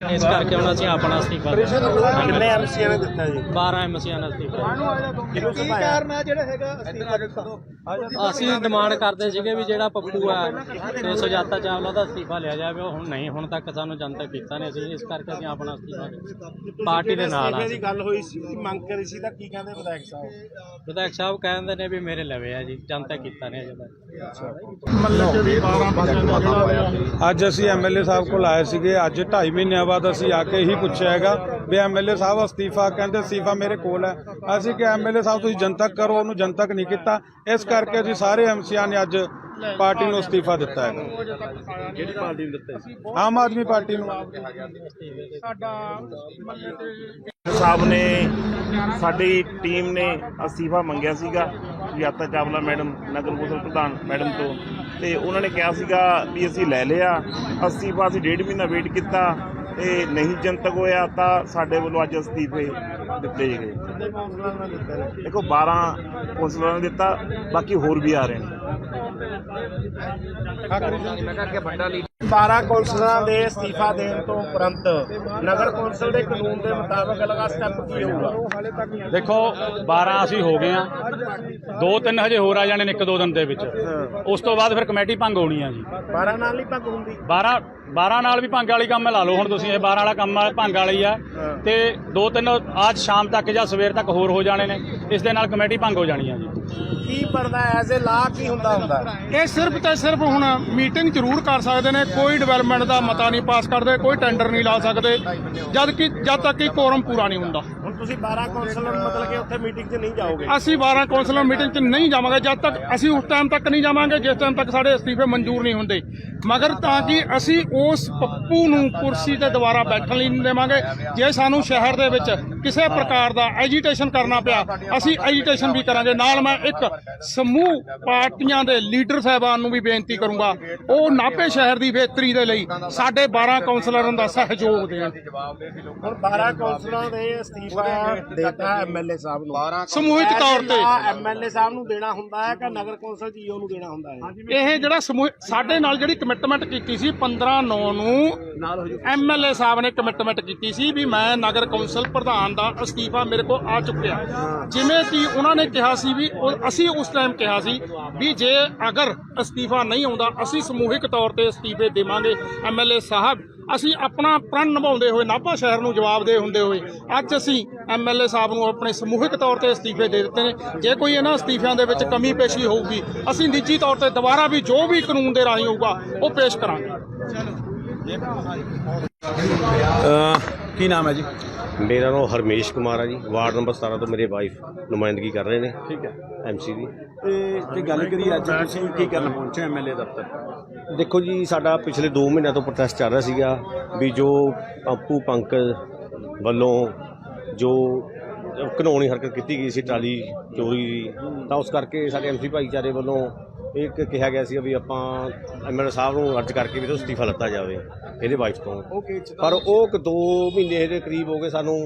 ਇਸ ਕਰਕੇ ਹੁਣ ਅਸੀਂ ਆਪਣਾ ਅਸਤੀਫਾ ਕਿੰਨੇ ਐਮਸੀਆਂ ਨੇ ਦਿੱਤਾ ਜੀ? 12 ਐਮਸੀਆਂ ਨਾਲ ਅਸਤੀਫਾ ਕੀ ਕਾਰਨ ਹੈ ਜਿਹੜਾ ਹੈਗਾ ਅਸਤੀਫਾ ਅਸੀਂ ਡਿਮਾਂਡ ਕਰਦੇ ਸੀਗੇ ਵੀ ਜਿਹੜਾ ਪੱਪੂ ਆ ਤੇ ਸੁਜਾਤਾ ਚਾਵਲਾ ਦਾ ਅਸਤੀਫਾ ਲਿਆ ਜਾਵੇ। ਉਹ ਹੁਣ ਨਹੀਂ ਹੁਣ ਤੱਕ ਸਾਨੂੰ ਜਨਤਕ ਕੀਤਾ ਨਹੀਂ ਅਸੀਂ। ਇਸ ਕਰਕੇ ਅਸੀਂ ਆਪਣਾ ਅਸਤੀਫਾ ਪਾਰਟੀ ਦੇ ਨਾਲ ਆ ਦੀ ਗੱਲ ਹੋਈ ਸੀ ਮੰਗ ਕਰੀ ਸੀ ਤਾਂ ਕੀ ਕਹਿੰਦੇ ਵਿਧਾਇਕ ਸਾਹਿਬ? ਵਿਧਾਇਕ ਸਾਹਿਬ ਕਹਿੰਦੇ ਨੇ ਵੀ ਮੇਰੇ ਲਵੇ ਆ ਜੀ ਜਨਤਕ ਕੀਤਾ ਨਹੀਂ ਅਜੇ ਤੱਕ। ਅੱਜ ਅਸੀਂ ਐਮਐਲਏ ਸਾਹਿਬ ਕੋਲ ਆਏ ਸੀਗੇ ਅੱਜ 2.5 ਮਹੀਨਿਆਂ ਬਾਅਦ ਅਸੀਂ ਆ ਕੇ ਹੀ ਪੁੱਛਿਆ ਹੈਗਾ ਵੀ ਐਮਐਲਏ ਸਾਹਿਬ ਅਸਤੀਫਾ ਕਹਿੰਦੇ ਅਸਤੀਫਾ ਮੇਰੇ ਕੋਲ ਹੈ। ਅਸੀਂ ਕਿ ਐਮਐਲਏ ਸਾਹਿਬ ਤੁਸੀਂ ਜਨਤਕ ਕਰੋ ਉਹਨੂੰ ਜਨਤਕ ਨਹੀਂ ਕੀਤਾ। ਇਸ ਕਰਕੇ ਅਸੀਂ ਸਾਰੇ ਐਮਸੀਆਂ ਨੇ ਅੱਜ ਪਾਰਟੀ ਨੂੰ ਅਸਤੀਫਾ ਦਿੱਤਾ ਹੈਗਾ। ਕਿਹੜੀ ਪਾਰਟੀ ਨੂੰ ਦਿੱਤਾ ਸੀ ਆਮ ਆਦਮੀ ਪਾਰਟੀ ਨੂੰ। ਸਾਹਿਬ ਨੇ ਸਾਡੀ ਟੀਮ ਨੇ ਅਸਤੀਫਾ ਮੰਗਿਆ ਸੀਗਾ ਯਾਤਾ ਚਾਵਲਾ ਮੈਡਮ ਨਗਰ ਕੌਂਸਲ ਪ੍ਰਧਾਨ ਮੈਡਮ ਤੋਂ। ਤੇ ਉਹਨਾਂ ਨੇ ਕਿਹਾ ਸੀਗਾ ਵੀ ਅਸੀਂ ਲੈ ਲਿਆ ਅਸਤੀਫਾ ਅਸੀਂ ਡੇਢ ਮਹੀਨਾ ਵੇਟ ਕੀਤਾ। ਤੇ ਨਹੀਂ ਜਨਤਕ ਹੋਇਆ ਤਾਂ ਸਾਡੇ ਵੱਲੋਂ ਅੱਜ ਅਸਤੀਫੇ ਦਿੱਤੇ ਗਏ। ਦੇਖੋ 12 ਕੌਂਸਲਰਾਂ ਨੇ ਦਿੱਤਾ, ਬਾਕੀ ਹੋਰ ਵੀ ਆ ਰਹੇ ਨੇ। 12 ਕੌਂਸਲਰਾਂ ਦੇ ਅਸਤੀਫਾ ਦੇਣ ਤੋਂ ਉਪਰੰਤ ਨਗਰ ਕੌਂਸਲ ਦੇ ਕਾਨੂੰਨ ਦੇ ਮੁਤਾਬਕ ਅਗਲਾ ਸਟੈਪ ਕੀ ਹੋਊਗਾ? ਦੇਖੋ 12 ਅਸੀਂ ਹੋ ਗਏ ਆ ਦੋ ਤਿੰਨ ਹਜੇ ਹੋਰ ਆ ਜਾਣੇ ਨੇ ਇੱਕ ਦੋ ਦਿਨ ਦੇ ਵਿੱਚ। ਉਸ ਤੋਂ ਬਾਅਦ ਫਿਰ ਕਮੇਟੀ ਭੰਗ ਹੋਣੀ ਆ ਜੀ। 12 ਨਾਲ ਨਹੀਂ ਭੰਗ ਹੁੰਦੀ? 12 12 ਨਾਲ ਵੀ ਭੰਗ ਵਾਲੀ ਕੰਮ ਲਾ ਲਓ ਹੁਣ ਤੁਸੀਂ ਇਹ 12 ਵਾਲਾ ਕੰਮ ਭੰਗ ਵਾਲੀ ਆ। ਤੇ ਦੋ ਤਿੰਨ ਅੱਜ ਸ਼ਾਮ ਤੱਕ ਜਾਂ ਸਵੇਰ ਤੱਕ ਹੋਰ ਹੋ ਜਾਣੇ ਨੇ। ਇਸ ਦੇ ਨਾਲ ਕਮੇਟੀ ਭੰਗ ਹੋ ਜਾਣੀ ਆ ਜੀ। ਕੀ ਪਰਦਾ ਐਜ਼ ਏ ਲਾ ਕੀ ਹੁੰਦਾ ਹੁੰਦਾ? ਇਹ ਸਿਰਫ ਤੇ ਸਿਰਫ ਹੁਣ ਮੀਟਿੰਗ ਜ਼ਰੂਰ ਕਰ ਸਕਦੇ ਨੇ। ਕੋਈ ਡਿਵੈਲਪਮੈਂਟ ਦਾ ਮਤਾ ਨਹੀਂ ਪਾਸ ਕਰਦੇ, ਕੋਈ ਟੈਂਡਰ ਨਹੀਂ ਲਾ ਸਕਦੇ। ਜਦ ਕਿ ਜਦ ਤੱਕ ਕਿ ਕੋਰਮ ਪੂਰਾ ਨਹੀਂ ਹੁੰਦਾ। ਤੁਸੀਂ 12 ਕੌਂਸਲਰ ਮਤਲਬ ਕਿ ਉੱਥੇ ਮੀਟਿੰਗ 'ਚ ਨਹੀਂ ਜਾਓਗੇ? ਅਸੀਂ 12 ਕੌਂਸਲਰ ਮੀਟਿੰਗ 'ਚ ਨਹੀਂ ਜਾਵਾਂਗੇ ਜਦ ਤੱਕ ਅਸੀਂ ਉਸ ਟਾਈਮ ਤੱਕ ਨਹੀਂ ਜਾਵਾਂਗੇ ਜਿਸ ਟਾਈਮ ਤੱਕ ਸਾਡੇ ਅਸਤੀਫੇ ਮਨਜ਼ੂਰ ਨਹੀਂ ਹੁੰਦੇ। ਮਗਰ ਤਾਂ ਕਿ ਅਸੀਂ ਉਸ ਪੱਪੂ ਨੂੰ ਕੁਰਸੀ ਤੇ ਦੁਬਾਰਾ ਬੈਠਣ ਲਈ ਨਹੀਂ ਦੇਵਾਂਗੇ ਜੇ ਸਾਨੂੰ ਸ਼ਹਿਰ ਦੇ ਵਿੱਚ ਕਿਸੇ ਪ੍ਰਕਾਰ ਦਾ ਐਜੀਟੇਸ਼ਨ ਕਰਨਾ ਪਿਆ ਅਸੀਂ ਐਜੀਟੇਸ਼ਨ ਵੀ ਕਰਾਂਗੇ। ਨਾਲ ਮੈਂ ਇੱਕ ਸਮੂਹ ਪਾਰਟੀਆਂ ਦੇ ਲੀਡਰ ਸਾਹਿਬਾਨ ਨੂੰ ਵੀ ਬੇਨਤੀ ਕਰੂੰਗਾ ਉਹ ਨਾਭੇ ਸ਼ਹਿਰ ਦੀ ਬਿਹਤਰੀ ਦੇ ਲਈ ਸਾਡੇ 12 ਕੌਂਸਲਰਾਂ ਦਾ ਸਹਿਯੋਗ ਦੇਣ। ਹੁਣ 12 ਕੌਂਸਲਰਾਂ ਦੇ ਅਸਤੀਫਾ ਦੇਤਾ ਐਮਐਲਏ ਸਾਹਿਬ ਨੂੰ। ਸਮੂਹਿਕ ਤੌਰ ਤੇ। ਐਮਐਲਏ ਸਾਹਿਬ ਨੂੰ ਦੇਣਾ ਹੁੰਦਾ ਹੈ ਕਿ ਨਗਰ ਕੌਂਸਲ ਜੀਓ ਨੂੰ ਦੇਣਾ ਹੁੰਦਾ ਹੈ। ਇਹ ਜਿਹੜਾ ਸਮੂਹ ਸਾਡੇ ਨਾਲ ਜਿਹੜੀ ਕਮਿਟਮੈਂਟ ਕੀਤੀ ਸੀ 15 9 ਨੂੰ ਐਮਐਲਏ ਸਾਹਿਬ ਨੇ ਕਮਿਟਮੈਂਟ ਕੀਤੀ ਸੀ ਵੀ ਮੈਂ ਨਗਰ ਕੌਂਸਲ ਪ੍ਰਧਾਨ ਦਾ ਅਸਤੀਫਾ ਮੇਰੇ ਕੋਲ ਆ ਚੁੱਕਿਆ। ਜਿਵੇਂ ਕਿ ਉਹਨਾਂ ਨੇ ਕਿਹਾ ਸੀ ਵੀ ਅਸੀਂ ਉਸ ਟਾਈਮ ਕਿਹਾ ਸੀ ਵੀ ਜੇ ਅਗਰ ਅਸਤੀਫਾ ਨਹੀਂ ਆਉਂਦਾ ਅਸੀਂ ਸਮੂਹਿਕ ਤੌਰ ਤੇ ਅਸਤੀਫੇ ਦੇਵਾਂਗੇ। ਐਮਐਲਏ ਸਾਹਿਬ ਅਸੀਂ ਆਪਣਾ ਪ੍ਰਣ ਨਿਭਾਉਂਦੇ ਹੋਏ, ਨਾਭਾ ਸ਼ਹਿਰ ਨੂੰ ਜਵਾਬਦੇਹ ਹੁੰਦੇ ਹੋਏ, ਅੱਜ ਅਸੀਂ ਐਮਐਲਏ ਸਾਹਿਬ ਨੂੰ ਆਪਣੇ ਸਮੂਹਿਕ ਤੌਰ ਤੇ ਅਸਤੀਫੇ ਦੇ ਦਿੱਤੇ ਨੇ। ਜੇ ਕੋਈ ਇਹਨਾਂ ਅਸਤੀਫਿਆਂ ਦੇ ਵਿੱਚ ਕਮੀ ਪੇਸ਼ੀ ਹੋਊਗੀ, ਅਸੀਂ ਨਿੱਜੀ ਤੌਰ ਤੇ ਦੁਬਾਰਾ ਵੀ ਜੋ ਵੀ ਕਾਨੂੰਨ ਦੇ ਰਾਹੀਂ ਹੋਊਗਾ, ਉਹ ਪੇਸ਼ ਕਰਾਂਗੇ। ਕੀ ਨਾਮ ਹੈ ਜੀ? ਮੇਰਾ ਨਾਮ ਹਰਮੇਸ਼ ਕੁਮਾਰ ਆ ਜੀ। ਵਾਰਡ ਨੰਬਰ 17 ਤੋਂ ਮੇਰੇ ਵਾਈਫ ਨੁਮਾਇੰਦਗੀ ਕਰ ਰਹੇ ਨੇ। ਠੀਕ ਹੈ। ਐਮਸੀ ਦੀ। ਤੇ ਜੇ ਗੱਲ ਕਰੀਏ ਅੱਜ? ਤੁਸੀਂ ਕੀ ਕਰਨ ਪਹੁੰਚੇ ਐਮਐਲਏ ਦਫ਼ਤਰ? ਦੇਖੋ ਜੀ ਸਾਡਾ ਪਿਛਲੇ 2 ਮਹੀਨਿਆਂ ਤੋਂ ਪ੍ਰੋਟੈਸਟ ਚੱਲ ਰਿਹਾ ਸੀਗਾ ਵੀ ਜੋ ਪੰਪੂ ਪੰਕਜ ਵੱਲੋਂ ਜੋ ਕਾਨੂੰਨੀ ਹਰਕਤ ਕੀਤੀ ਗਈ ਸੀ ਟਰਾਲੀ ਚੋਰੀ ਦੀ ਤਾਂ ਉਸ ਕਰਕੇ ਸਾਡੇ ਐਮਸੀ ਭਾਈਚਾਰੇ ਵੱਲੋਂ ਇੱਕ ਕਿਹਾ ਗਿਆ ਸੀ ਵੀ ਆਪਾਂ ਐਮਐਲਏ ਸਾਹਿਬ ਨੂੰ ਅਰਜ਼ ਕਰਕੇ ਵੀ ਤੋਂ ਅਸਤੀਫਾ ਲੱਤਾ ਜਾਵੇ ਇਹਦੇ ਵਾਈਫ ਤੋਂ ਪਰ ਉਹ ਇੱਕ ਦੋ ਮਹੀਨੇ ਦੇ ਕਰੀਬ ਹੋ ਗਏ ਸਾਨੂੰ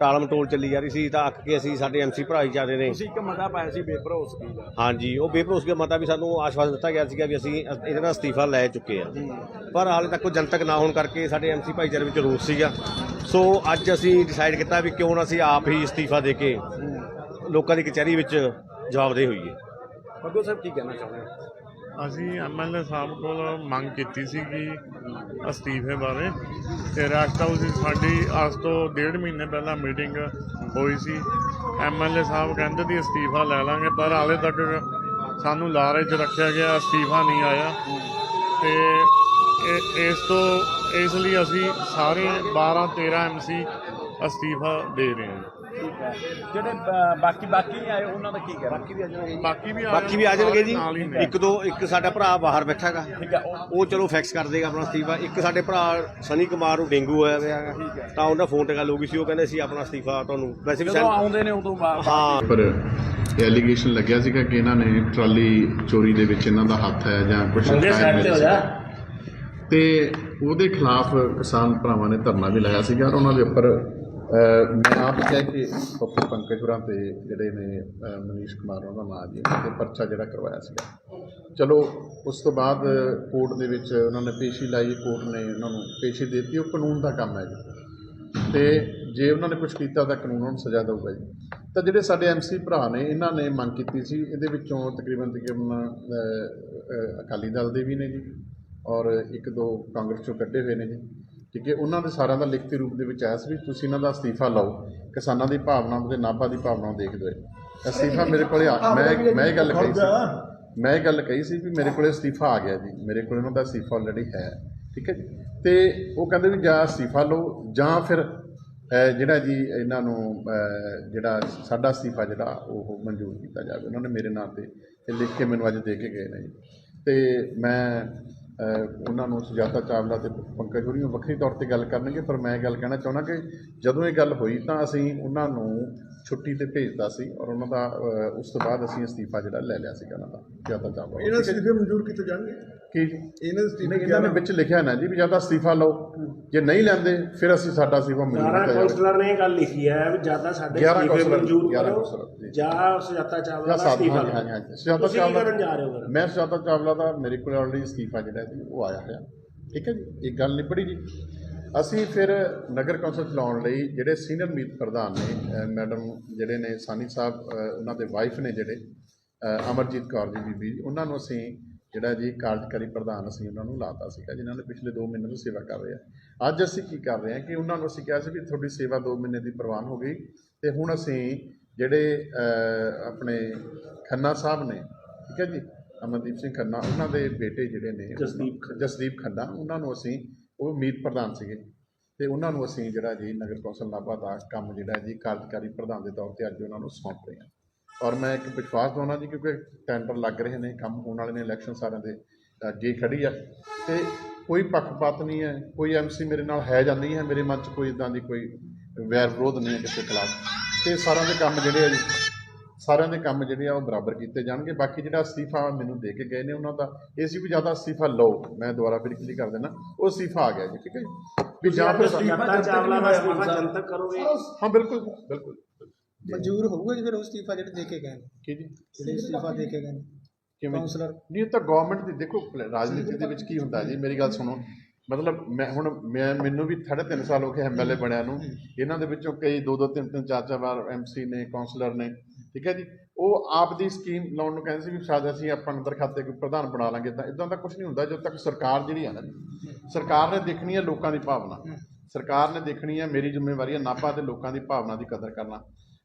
ਟਾਲਮ ਟੋਲ ਚੱਲੀ ਜਾ ਰਹੀ ਸੀ ਤਾਂ ਅੱਕ ਕੇ ਅਸੀਂ ਸਾਡੇ ਐਮਸੀ ਭਾਈਚਾਰੇ ਨੇ। ਤੁਸੀਂ ਇੱਕ ਮਤਾ ਪਾਇਆ ਸੀ ਬੇਭਰੋਸਗੀ ਦਾ। ਹਾਂਜੀ ਉਹ ਬੇਭਰੋਸਗੀ ਦਾ ਮਤਾ ਵੀ ਸਾਨੂੰ ਆਸ਼ਵਾਸਨ ਦਿੱਤਾ ਗਿਆ ਸੀਗਾ ਵੀ ਅਸੀਂ ਅਸ- ਇਹਦੇ ਨਾਲ ਅਸਤੀਫਾ ਲੈ ਚੁੱਕੇ ਆ ਪਰ ਹਾਲੇ ਤੱਕ ਉਹ ਜਨਤਕ ਨਾ ਹੋਣ ਕਰਕੇ ਸਾਡੇ ਐਮਸੀ ਭਾਈਚਾਰੇ ਵਿੱਚ ਰੋਸ ਸੀਗਾ। ਸੋ ਅੱਜ ਅਸੀਂ ਡਿਸਾਈਡ ਕੀਤਾ ਵੀ ਕਿਉਂ ਨਾ ਅਸੀਂ ਆਪ ਹੀ ਅਸਤੀਫਾ ਦੇ ਕੇ ਲੋਕਾਂ ਦੀ ਕਚਹਿਰੀ ਵਿੱਚ ਜਵਾਬਦੇਹ ਹੋਈਏ। ਬੱਗੋ ਸਾਹਿਬ ਕੀ ਕਹਿਣਾ ਚਾਹੁੰਦੇ ਹੋ? ਅਸੀਂ ਐਮਐਲਏ ਸਾਹਿਬ ਕੋਲ ਮੰਗ ਕੀਤੀ ਸੀਗੀ ਅਸਤੀਫੇ ਬਾਰੇ ਤੇ ਰੈਸਟ ਹਾਊਸ ਦੀ ਸਾਡੀ ਅੱਜ ਤੋਂ ਡੇਢ ਮਹੀਨੇ ਪਹਿਲਾਂ ਮੀਟਿੰਗ ਹੋਈ ਸੀ। ਐਮਐਲਏ ਸਾਹਿਬ ਕਹਿੰਦੇ ਦੀ ਅਸਤੀਫਾ ਲੈ ਲਾਂਗੇ, ਪਰ ਹਾਲੇ ਤੱਕ ਸਾਨੂੰ ਲਾਰੇ 'ਚ ਰੱਖਿਆ ਗਿਆ, ਅਸਤੀਫਾ ਨਹੀਂ ਆਇਆ। ਤੇ ਇਹ- ਇਸ ਤੋਂ, ਇਸ ਲਈ ਅਸੀਂ ਸਾਰੇ 12 13 ਐਮਸੀ ਅਸਤੀਫਾ ਦੇ ਰਹੇ ਹਾਂ। ਜਿਹੜੇ ਬ- ਬਾਕੀ ਬਾਕੀ ਨਹੀਂ ਆਏ ਉਹਨਾਂ ਦਾ ਕੀ ਕਹਿਣਾ? ਬਾਕੀ ਵੀ ਆ ਜਾਣਗੇ ਬਾਕੀ ਵੀ ਬਾਕੀ ਵੀ ਆ ਜਾਣਗੇ। ਜੀ। ਨਾਲ ਹੀ ਨੇ। ਇੱਕ ਦੋ ਇੱਕ ਸਾਡਾ ਭਰਾ ਬਾਹਰ ਬੈਠਾ ਹੈਗਾ। ਠੀਕ ਹੈ ਉਹ ਉਹ ਚਲੋ ਫੈਕਸ ਕਰ ਦੇਗਾ ਆਪਣਾ ਅਸਤੀਫਾ। ਇੱਕ ਸਾਡੇ ਭਰਾ ਸਨੀ ਕੁਮਾਰ ਨੂੰ ਡੇਂਗੂ ਹੋਇਆ ਹੋਇਆ ਹੈਗਾ। ਤਾਂ ਉਹਨਾਂ ਫੋਨ ਤੇ ਗੱਲ ਹੋ ਗਈ ਸੀ। ਉਹ ਕਹਿੰਦੇ ਸੀ ਆਪਣਾ ਅਸਤੀਫਾ ਤੁਹਾਨੂੰ ਵੈਸੇ ਵੀ ਜਦੋਂ ਆਉਂਦੇ ਨੇ ਉਦੋਂ ਬਾਅਦ। ਹਾਂ। ਪਰ ਐਲੀਗੇਸ਼ਨ ਲੱਗਿਆ ਸੀਗਾ ਕਿ ਇਹਨਾਂ ਨੇ ਟਰਾਲੀ ਚੋਰੀ ਦੇ ਵਿੱਚ ਇਹਨਾਂ ਦਾ ਹੱਥ ਹੈ ਜਾਂ ਕੁਝ ਤੇ ਉਹਦੇ ਖਿਲਾਫ ਕਿਸਾਨ ਭਰਾਵਾਂ ਨੇ ਧਰਨਾ ਵੀ ਲਾਇਆ ਸੀਗਾ। ਔਰ ਉਹਨਾਂ ਦੇ ਉੱਪਰ ਮੈਂ ਆਪ ਕਹਿ ਕੇ ਡਾਕਟਰ ਪੰਕਜ ਹੋਰਾਂ ਤੇ ਜਿਹੜੇ ਨੇ ਅਹ ਮਨੀਸ਼ ਕੁਮਾਰ ਉਹਨਾਂ ਦਾ ਨਾਮ ਜੀ। ਤੇ ਪਰਚਾ ਜਿਹੜਾ ਕਰਵਾਇਆ ਸੀਗਾ। ਚਲੋ ਉਸ ਤੋਂ ਬਾਅਦ ਕੋਰਟ ਦੇ ਵਿੱਚ ਉਹਨਾਂ ਨੇ ਪੇਸ਼ੀ ਲਾਈ ਕੋਰਟ ਨੇ ਉਹਨਾਂ ਨੂੰ ਪੇਸ਼ੀ ਦੇ ਦਿੱਤੀ। ਉਹ ਕਾਨੂੰਨ ਦਾ ਕੰਮ ਹੈ ਜੀ। ਤੇ ਜੇ ਉਹਨਾਂ ਨੇ ਕੁਝ ਕੀਤਾ ਤਾਂ ਕਾਨੂੰਨ ਉਹਨਾਂ ਨੂੰ ਸਜ਼ਾ ਦੇਊਗਾ ਜੀ। ਤਾਂ ਜਿਹੜੇ ਸਾਡੇ ਐਮਸੀ ਭਰਾ ਨੇ ਇਹਨਾਂ ਨੇ ਮੰਗ ਕੀਤੀ ਸੀ। ਇਹਦੇ ਵਿੱਚੋਂ ਤਕਰੀਬਨ ਤਕਰੀਬਨ ਅਹ, ਅਹ, ਅਕਾਲੀ ਦਲ ਦੇ ਵੀ ਨੇ ਜੀ। ਔਰ ਇੱਕ ਦੋ ਕਾਂਗਰਸ ਚੋਂ ਕੱਢੇ ਹੋਏ ਨੇ ਜੀ। ਠੀਕ ਹੈ ਉਹਨਾਂ ਦੇ ਸਾਰਿਆਂ ਦਾ ਲਿਖਤੀ ਰੂਪ ਦੇ ਵਿੱਚ ਆਇਆ ਸੀ ਵੀ ਤੁਸੀਂ ਇਹਨਾਂ ਦਾ ਅਸਤੀਫਾ ਲਓ ਕਿਸਾਨਾਂ ਦੀ ਭਾਵਨਾ ਤੇ ਨਾਭਾ ਦੀ ਭਾਵਨਾ ਨੂੰ ਦੇਖਦੇ ਹੋਏ। ਅਸਤੀਫਾ ਮੇਰੇ ਕੋਲੇ ਆ ਮੈਂ ਮੈਂ ਇਹ ਗੱਲ ਕਹੀ ਸੀ। ਮੈਂ ਇਹ ਗੱਲ ਕਹੀ ਸੀ ਵੀ ਮੇਰੇ ਕੋਲੇ ਅਸਤੀਫਾ ਆ ਗਿਆ ਜੀ ਮੇਰੇ ਕੋਲ ਉਹਨਾਂ ਦਾ ਅਸਤੀਫਾ ਆਲਰੇਡੀ ਹੈ ਠੀਕ ਹੈ ਜੀ। ਤੇ ਉਹ ਕਹਿੰਦੇ ਵੀ ਜਾਂ ਅਸਤੀਫਾ ਲਓ ਜਾਂ ਫਿਰ ਅਹ, ਜਿਹੜਾ ਜੀ ਇਹਨਾਂ ਨੂੰ ਅਹ, ਜਿਹੜਾ ਸਾਡਾ ਅਸਤੀਫਾ ਜਿਹੜਾ ਉਹ ਮਨਜ਼ੂਰ ਕੀਤਾ ਜਾਵੇ। ਉਹਨਾਂ ਨੇ ਮੇਰੇ ਨਾਂ ਤੇ ਇਹ ਲਿਖ ਕੇ ਮੈਨੂੰ ਅੱਜ ਦੇ ਕੇ ਗਏ ਨੇ ਜੀ। ਤੇ ਮੈਂ ਉਹਨਾਂ ਨੂੰ ਸੁਜਾਤਾ ਚਾਵਲਾ ਤੇ ਪੰਕਜ ਹੋਰੀ ਨੂੰ ਵੱਖਰੀ ਤੌਰ ਤੇ ਗੱਲ ਕਰਨਗੇ ਪਰ ਮੈਂ ਇਹ ਗੱਲ ਕਹਿਣਾ ਚਾਹੁੰਦਾ ਕਿ ਜਦੋਂ ਇਹ ਗੱਲ ਹੋਈ ਤਾਂ ਅਸੀਂ ਉਹਨਾਂ ਨੂੰ ਛੁੱਟੀ ਤੇ ਭੇਜਤਾ ਸੀ ਔਰ ਉਹਨਾਂ ਦਾ ਉਸ ਤੋਂ ਬਾਅਦ ਅਸੀਂ ਅਸਤੀਫਾ ਜਿਹੜਾ ਲੈ ਲਿਆ ਸੀਗਾ ਉਹਨਾਂ ਦਾ ਸੁਜਾਤਾ ਚਾਵਲਾ। ਇਹਨਾਂ ਅਸਤੀਫੇ ਮਨਜ਼ੂਰ ਕੀਤੇ ਜਾਣਗੇ? ਕੀ? ਜੀ ਇਹਨਾਂ ਦੇ ਅਸਤੀਫੇ ਨਹੀਂ ਇਹਨਾਂ ਨੇ ਵਿੱਚ ਲਿਖਿਆ ਨਾ ਜੀ ਵੀ ਜਾਂ ਤਾਂ ਅਸਤੀਫਾ ਲਓ ਜੇ ਨਹੀਂ ਲੈਂਦੇ ਫਿਰ ਅਸੀਂ ਸਾਡਾ ਅਸਤੀਫਾ ਮਨਜ਼ੂਰ ਸਾਰਾ ਕੀਤਾ ਜਾਵੇ ਕਾਉਂਸਲਰ ਨੇ ਇਹ ਗੱਲ ਲਿਖੀ ਹੈ ਵੀ ਜ਼ਿਆਦਾ ਸਾਡੇ 11 ਅਸਤੀਫੇ ਮਨਜ਼ੂਰ 11 ਕਰੋ ਜੀ। ਜਾਂ ਸੁਜਾਤਾ ਚਾਵਲਾ ਦਾ ਅਸਤੀਫਾ ਹਾਂਜੀ ਹਾਂਜੀ ਹਾਂਜੀ। ਸੁਜਾਤਾ ਚਾਵਲਾ ਹੋ? ਮੈਂ ਸੁਜਾਤਾ ਚਾਵਲਾ ਦਾ ਮੇਰੇ ਕੋਲ ਆਲਰੇਡੀ ਅਸਤੀਫਾ ਜਿਹੜਾ ਜੀ ਉਹ ਆਇਆ ਹੋਇਆ ਠੀਕ ਹੈ ਜੀ? ਇੱਕ ਗੱਲ ਨਿਬੜੀ ਜੀ। ਅਸੀਂ ਫਿਰ ਨਗਰ ਕੌਂਸਲ ਚਲਾਉਣ ਲਈ ਜਿਹੜੇ ਸੀਨੀਅਰ ਮੀਤ ਪ੍ਰਧਾਨ ਨੇ ਮੈਡਮ ਜਿਹੜੇ ਨੇ, ਸਾਨੀ ਸਾਹਿਬ ਉਹਨਾਂ ਦੇ ਵਾਈਫ ਨੇ ਜਿਹੜੇ ਅਮਰਜੀਤ ਕੌਰ ਜੀ ਬੀਬੀ ਉਹਨਾਂ ਨੂੰ ਅਸੀਂ ਜਿਹੜਾ ਜੀ ਕਾਰਜਕਾਰੀ ਪ੍ਰਧਾਨ ਅਸੀਂ ਉਹਨਾਂ ਨੂੰ ਲਾਤਾ ਸੀਗਾ, ਜਿਨ੍ਹਾਂ ਨੇ ਪਿਛਲੇ 2 ਮਹੀਨੇ ਤੋਂ ਸੇਵਾ ਕਰ ਰਹੇ ਆ। ਅੱਜ ਅਸੀਂ ਕੀ ਕਰ ਰਹੇ ਹਾਂ ਕਿ ਉਹਨਾਂ ਨੂੰ ਅਸੀਂ ਕਿਹਾ ਸੀ ਵੀ ਤੁਹਾਡੀ ਸੇਵਾ 2 ਮਹੀਨੇ ਦੀ ਪ੍ਰਵਾਨ ਹੋ ਗਈ ਤੇ ਹੁਣ ਅਸੀਂ ਜਿਹੜੇ ਆਪਣੇ ਖੰਨਾ ਸਾਹਿਬ ਨੇ, ਠੀਕ ਹੈ ਜੀ ਅਮਨਦੀਪ ਸਿੰਘ ਖੰਨਾ ਉਹਨਾਂ ਦੇ ਬੇਟੇ ਜਿਹੜੇ ਨੇ ਜਸਦੀਪ ਖੰਨਾ। ਜਸਦੀਪ ਖੰਨਾ ਉਹਨਾਂ ਨੂੰ ਅਸੀਂ ਉਹ ਮੀਤ ਪ੍ਰਧਾਨ ਸੀਗੇ। ਤੇ ਉਹਨਾਂ ਨੂੰ ਅਸੀਂ ਜਿਹੜਾ ਜੀ ਨਗਰ ਕੌਂਸਲ ਨਾਭਾ ਦਾ ਕੰਮ ਜਿਹੜਾ ਜੀ ਕਾਰਜਕਾਰੀ ਪ੍ਰਧਾਨ ਦੇ ਤੌਰ ਤੇ ਅੱਜ ਉਹਨਾਂ ਨੂੰ ਸੌਂਪ ਰਹੇ ਹਾਂ। ਔਰ ਮੈਂ ਇੱਕ ਵਿਸ਼ਵਾਸ ਦਵਾਉਣਾ ਜੀ ਕਿਉਂਕਿ ਟੈਂਡਰ ਲੱਗ ਰਹੇ ਨੇ ਕੰਮ ਹੋਣ ਵਾਲੇ ਨੇ ਇਲੈਕਸ਼ਨ ਸਾਰਿਆਂ ਦੇ ਅੱਗੇ ਖੜੀ ਆ। ਤੇ ਕੋਈ ਪੱਖਪਾਤ ਨਹੀਂ ਹੈ ਕੋਈ ਐਮਸੀ ਮੇਰੇ ਨਾਲ ਹੈ ਜਾਂ ਨਹੀਂ ਹੈ ਮੇਰੇ ਮਨ 'ਚ ਕੋਈ ਇਦਾਂ ਦੀ ਕੋਈ ਵੈਰ ਵਿਰੋਧ ਨਹੀਂ ਹੈ ਕਿਸੇ ਖਿਲਾਫ। ਤੇ ਸਾਰਿਆਂ ਦੇ ਕੰਮ ਜਿਹੜੇ ਆ ਜੀ ਸਾਰਿਆਂ ਦੇ ਕੰਮ ਜਿਹੜੇ ਆ ਉਹ ਬਰਾਬਰ ਕੀਤੇ ਜਾਣਗੇ। ਬਾਕੀ ਜਿਹੜਾ ਅਸਤੀਫਾ ਮੈਨੂੰ ਦੇ ਕੇ ਗਏ ਨੇ ਉਹਨਾਂ ਦਾ ਇਹ ਸੀ ਵੀ ਜ਼ਿਆਦਾ ਅਸਤੀਫਾ ਲਓ। ਮੈਂ ਦੁਬਾਰਾ ਫਿਰ ਕਲੀ ਕਰ ਦੇਣਾ ਉਹ ਅਸਤੀਫਾ ਆ ਗਿਆ ਜੀ ਠੀਕ ਹੈ ਜੀ? ਵੀ ਜਾਂ ਫਿਰ ਸੁਜਾਤਾ ਚਾਵਲਾ ਦਾ ਅਸਤੀਫਾ ਜਨਤਕ ਕਰੋਗੇ। ਹਾਂ ਬਿਲਕੁਲ ਬਿਲਕੁਲ। ਮਨਜ਼ੂਰ ਹੋਊਗਾ ਜੀ ਫਿਰ ਉਹ ਅਸਤੀਫਾ ਜਿਹੜੇ ਦੇ ਕੇ ਗਏ ਨੇ। ਕੀ ਜੀ? ਜਿਹੜੇ ਅਸਤੀਫਾ ਦੇ ਕੇ ਗਏ ਨੇ। ਕਿਵੇਂ? ਕਾਉਂਸਲਰ ਨਹੀਂ ਤਾਂ ਗਵਰਨਮੈਂਟ ਦੀ ਦੇਖੋ ਰਾਜਨੀਤੀ ਦੇ ਵਿੱਚ ਕੀ ਹੁੰਦਾ ਜੀ? ਮੇਰੀ ਗੱਲ ਸੁਣੋ। ਮਤਲਬ ਮੈਂ ਹੁਣ ਮੈਂ ਮੈਨੂੰ ਵੀ ਸਾਢੇ ਤਿੰਨ ਸਾਲ ਹੋ ਗਏ ਐਮਐਲਏ ਬਣਿਆ ਨੂੰ। ਇਹਨਾਂ ਦੇ ਵਿੱਚੋਂ ਕਈ ਦੋ ਦੋ ਤਿੰਨ ਤਿੰਨ ਚਾਰ ਚਾਰ ਵਾਰ ਐਮਸੀ ਨੇ ਕਾਉਂਸਲਰ ਨੇ। ਠੀਕ ਹੈ ਜੀ? ਉਹ ਆਪ ਦੀ ਸਕੀਮ ਲਾਉਣ ਨੂੰ ਕਹਿੰਦੇ ਸੀ ਵੀ ਸ਼ਾਇਦ ਅਸੀਂ ਆਪਾਂ ਅੰਦਰ ਖਾਤੇ ਕੋਈ ਪ੍ਰਧਾਨ ਬਣਾ ਲਾਂਗੇ। ਤਾਂ ਇਦਾਂ ਦਾ ਕੁਝ ਨਹੀਂ ਹੁੰਦਾ ਜਦੋਂ ਤੱਕ ਸਰਕਾਰ ਜਿਹੜੀ ਆ ਨਾ ਸਰਕਾਰ ਨੇ ਦੇਖਣੀ ਹੈ ਲੋਕਾਂ ਦੀ ਭਾਵਨਾ। ਸਰਕਾਰ ਨੇ ਦੇਖਣੀ ਹੈ ਮੇਰੀ ਜ਼ਿੰਮੇਵਾਰੀ ਹੈ ਨਾਭਾ ਤੇ ਲੋਕਾਂ ਦੀ ਭਾਵਨਾ ਦੀ ਕਦਰ ਕਰਨਾ।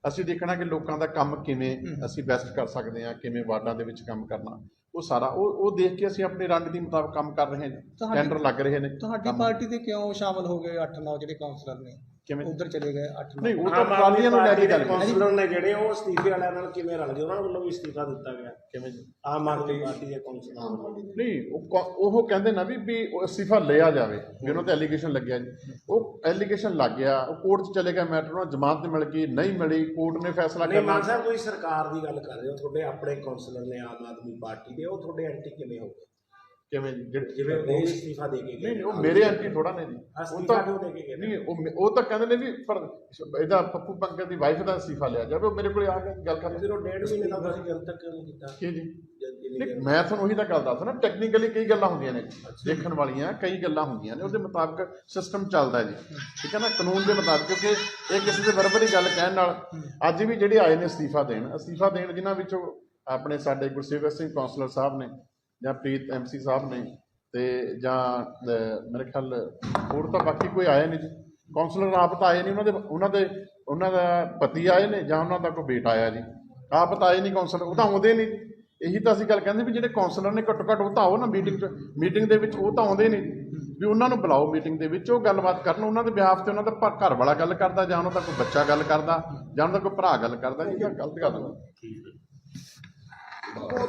ਅਸੀਂ ਦੇਖਣਾ ਕਿ ਲੋਕਾਂ ਦਾ ਕੰਮ ਕਿਵੇਂ ਅਸੀਂ ਬੈਸਟ ਕਰ ਸਕਦੇ ਹਾਂ ਕਿਵੇਂ ਵਾਰਡਾਂ ਦੇ ਵਿੱਚ ਕੰਮ ਕਰਨਾ। ਉਹ ਸਾਰਾ ਉਹ ਉਹ ਦੇਖ ਕੇ ਅਸੀਂ ਆਪਣੇ ਰੰਗ ਦੀ ਮੁਤਾਬਕ ਕੰਮ ਕਰ ਰਹੇ ਹਾਂ ਜੀ ਤੁਹਾਡੀ- ਟੈਂਡਰ ਲੱਗ ਰਹੇ ਨੇ ਤੁਹਾਡੀ ਕੰਮ- ਪਾਰਟੀ ਦੇ ਕਿਉਂ ਸ਼ਾਮਲ ਹੋ ਗਏ 8-9 ਜਿਹੜੇ ਕਾਉਂਸਲਰ ਨੇ? ਕਿਵੇਂ? ਉਧਰ ਚਲੇ ਗਏ 8-9 ਨਹੀਂ ਉਹ ਤਾਂ ਟਰਾਲੀਆਂ ਨੂੰ ਲੈ ਕੇ ਗੱਲ ਕਾਉਂਸਲਰ ਨੇ ਜਿਹੜੇ ਉਹ ਅਸਤੀਫੇ ਵਾਲਿਆਂ ਨਾਲ ਕਿਵੇਂ ਰਲ ਗਏ ਉਹਨਾਂ ਵੱਲੋਂ ਵੀ ਅਸਤੀਫਾ ਦਿੱਤਾ ਗਿਆ। ਕਿਵੇਂ ਜੀ? ਆਮ ਆਦਮੀ ਪਾਰਟੀ ਦੇ ਕਾਉਂਸਲਰਾਂ ਵੱਲੋਂ। ਨਹੀਂ ਉਹ ਉਹ ਕਹਿੰਦੇ ਨਾ ਵੀ ਵੀ ਉਹ ਅਸਤੀਫਾ ਲਿਆ ਜਾਵੇ ਵੀ ਉਹਨਾਂ ਤੇ ਐਲੀਗੇਸ਼ਨ ਲੱਗਿਆ ਜੀ। ਉਹ ਐਲੀਗੇਸ਼ਨ ਲੱਗ ਗਿਆ ਉਹ ਕੋਰਟ 'ਚ ਚਲੇ ਗਿਆ ਮੈਟਰ ਉਹਨਾਂ ਜ਼ਮਾਨਤ ਮਿਲ ਗਈ ਨਹੀਂ ਮਿਲੀ ਕੋਰਟ ਨੇ ਫੈਸਲਾ ਨਹੀਂ ਮਾਨ ਕਰਨਾ ਸਾਹਿਬ ਤੁਸੀਂ ਸਰਕਾਰ ਦੀ ਗੱਲ ਕਰ ਰਹੇ ਹੋ ਤੁਹਾਡੇ ਆਪਣੇ ਕਾਉਂਸਲਰ ਨੇ ਆਮ ਆਦਮੀ ਪਾਰਟੀ ਦੇ ਉਹ ਤੁਹਾਡੇ ਐਂਟੀ ਕਿਵੇਂ ਹੋ ਗਏ ਕਿਵੇਂ ਜਿਵੇਂ ਉਹ ਅਸਤੀਫਾ ਦੇ ਕੇ ਨਹੀਂ ਗਏ। ਨਹੀਂ ਉਹ ਮੇਰੇ ਐਂਟੀ ਥੋੜਾ ਨੇ ਜੀ। ਉਹ ਤਾਂ ਕਿਉਂ ਦੇ ਕੇ ਗਏ? ਨੇ? ਨਹੀਂ ਉਹ ਉਹ ਤਾਂ ਕਹਿੰਦੇ ਨੇ ਵੀ ਪਰ ਇਹਦਾ ਪੱਪੂ ਪੰਕਜ ਦੀ ਵਾਈਫ ਦਾ ਅਸਤੀਫਾ ਲਿਆ ਜਾਵੇ ਉਹ ਮੇਰੇ ਕੋਲੇ ਆ ਕੇ ਗੱਲ ਕਰ ਫਿਰ ਉਹ ਡੇਢ ਮਹੀਨੇ ਦਾ ਤੁਸੀਂ ਜਨਤਕ ਕਿਉਂ ਨਹੀਂ ਕੀਤਾ? ਕੀ ਜੀ? ਮੈਂ ਤੁਹਾਨੂੰ ਉਹੀ ਤਾਂ ਗੱਲ ਦੱਸਦਾ ਟੈਕਨੀਕਲੀ ਕਈ ਗੱਲਾਂ ਹੁੰਦੀਆਂ ਨੇ ਦੇਖਣ ਵਾਲੀਆਂ ਕਈ ਗੱਲਾਂ ਹੁੰਦੀਆਂ ਨੇ ਉਹਦੇ ਮੁਤਾਬਕ ਸਿਸਟਮ ਚੱਲਦਾ ਜੀ। ਠੀਕ ਹੈ ਨਾ ਕਾਨੂੰਨ ਦੇ ਮੁਤਾਬਕ ਕਿਉਂਕਿ ਇਹ ਕਿਸੇ ਦੇ ਬਰਾਬਰ ਹੀ ਗੱਲ ਕਹਿਣ ਨਾਲ ਅੱਜ ਵੀ ਜਿਹੜੇ ਆਏ ਨੇ ਅਸਤੀਫਾ ਦੇਣ ਅਸਤੀਫਾ ਦੇਣ ਜਿਨ੍ਹਾਂ ਵਿੱਚੋਂ ਆਪਣੇ ਸਾਡੇ ਗੁਰਸੇਵਕ ਸਿੰਘ ਕੌਂਸਲਰ ਸਾਹਿਬ ਨੇ ਜਾਂ ਪ੍ਰੀਤ ਐਮਸੀ ਸਾਹਿਬ ਨੇ ਤੇ ਜਾਂ ਮੇਰੇ ਖਿਆਲ ਹੋਰ ਤਾਂ ਬਾਕੀ ਕੋਈ ਆਇਆ ਨਹੀਂ ਜੀ। ਕੌਂਸਲਰ ਆਪ ਤਾਂ ਆਏ ਨਹੀਂ, ਉਹਨਾਂ ਦੇ ਉਹਨਾਂ ਦੇ, ਉਹਨਾਂ ਦਾ ਪਤੀ ਆਏ ਨੇ ਜਾਂ ਉਹਨਾਂ ਦਾ ਕੋਈ ਬੇਟਾ ਆਇਆ ਜੀ। ਆਪ ਤਾਂ ਆਏ ਨਹੀਂ ਕੌਂਸਲਰ ਉਹ ਤਾਂ ਆਉਂਦੇ ਨਹੀਂ। ਇਹੀ ਤਾਂ ਅਸੀਂ ਗੱਲ ਕਹਿੰਦੇ ਵੀ ਜਿਹੜੇ ਕੌਂਸਲਰ ਨੇ ਘੱਟੋ ਘੱਟ ਉਹ ਤਾਂ ਆਓ ਨਾ ਮੀਟਿੰਗ 'ਚ ਮੀਟਿੰਗ ਦੇ ਵਿੱਚ ਉਹ ਤਾਂ ਆਉਂਦੇ ਨਹੀਂ। ਵੀ ਉਹਨਾਂ ਨੂੰ ਬੁਲਾਓ ਮੀਟਿੰਗ ਦੇ ਵਿੱਚ, ਉਹ ਗੱਲਬਾਤ ਕਰਨ, ਉਹਨਾਂ ਦੇ ਬਿਹਾਫ ਤੇ ਉਹਨਾਂ ਦਾ ਪ- ਘਰ ਵਾਲਾ ਗੱਲ ਕਰਦਾ ਜਾਂ ਉਹਨਾਂ ਦਾ ਕੋਈ ਬੱਚਾ ਗੱਲ ਕਰਦਾ ਜਾਂ ਉਹਨਾਂ ਦਾ ਕੋਈ ਭਰਾ ਗੱਲ ਕਰਦਾ, ਇਹ ਤਾਂ ਗਲਤ ਗੱਲ ਹੈ।